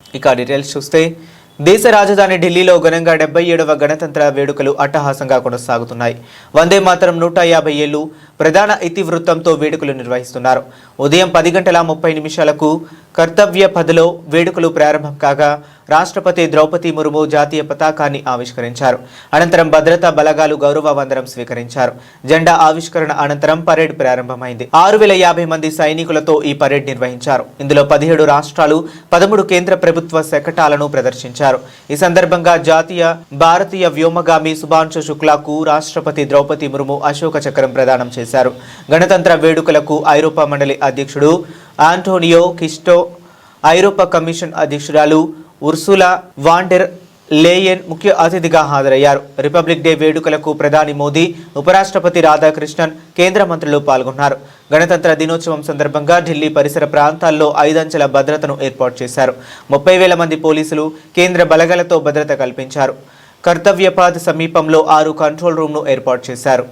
ఇక డీటెయిల్స్ చూస్తే దేశ రాజధాని ఢిల్లీలో ఘనంగా డెబ్బై ఏడవ గణతంత్ర వేడుకలు అట్టహాసంగా కొనసాగుతున్నాయి. వందే మాత్రం నూట యాభై ఏళ్ళు ప్రధాన ఇతివృత్తంతో వేడుకలు నిర్వహిస్తున్నారు. ఉదయం పది గంటల ముప్పై నిమిషాలకు కర్తవ్య పదలో వేడుకలు ప్రారంభం కాగా రాష్ట్రపతి ద్రౌపది ముర్ము జాతీయ పతాకాన్ని ఆవిష్కరించారు. అనంతరం భద్రతా బలగాలు గౌరవ వందనం స్వీకరించారు. జెండా ఆవిష్కరణ అనంతరం పరేడ్ ప్రారంభమైంది. ఆరు వేల యాభై మంది సైనికులతో ఈ పరేడ్ నిర్వహించారు. ఇందులో పదిహేడు రాష్ట్రాలు పదమూడు కేంద్ర ప్రభుత్వ శకటాలను ప్రదర్శించారు. ఈ సందర్భంగా జాతీయ భారతీయ వ్యోమగామి సుభాంశు శుక్లాకు రాష్ట్రపతి ద్రౌపది ముర్ము అశోక చక్రం ప్రదానం చేశారు. చేశారు గణతంత్ర వేడుకలకు ఐరోపా మండలి అధ్యక్షుడు ఆంటోనియో కిస్టో ఐరోపా కమిషన్ అధ్యక్షురాలు ఉర్సులా వాండెర్ లేయన్ ముఖ్య అతిథిగా హాజరయ్యారు. రిపబ్లిక్ డే వేడుకలకు ప్రధాని మోదీ ఉపరాష్ట్రపతి రాధాకృష్ణన్ కేంద్ర మంత్రులు పాల్గొన్నారు. గణతంత్ర దినోత్సవం సందర్భంగా ఢిల్లీ పరిసర ప్రాంతాల్లో ఐదంచెల భద్రతను ఏర్పాటు చేశారు. ముప్పై వేల మంది పోలీసులు కేంద్ర బలగాలతో భద్రత కల్పించారు. కర్తవ్యపాద్ సమీపంలో ఆరు కంట్రోల్ రూమ్ను ఏర్పాటు చేశారు.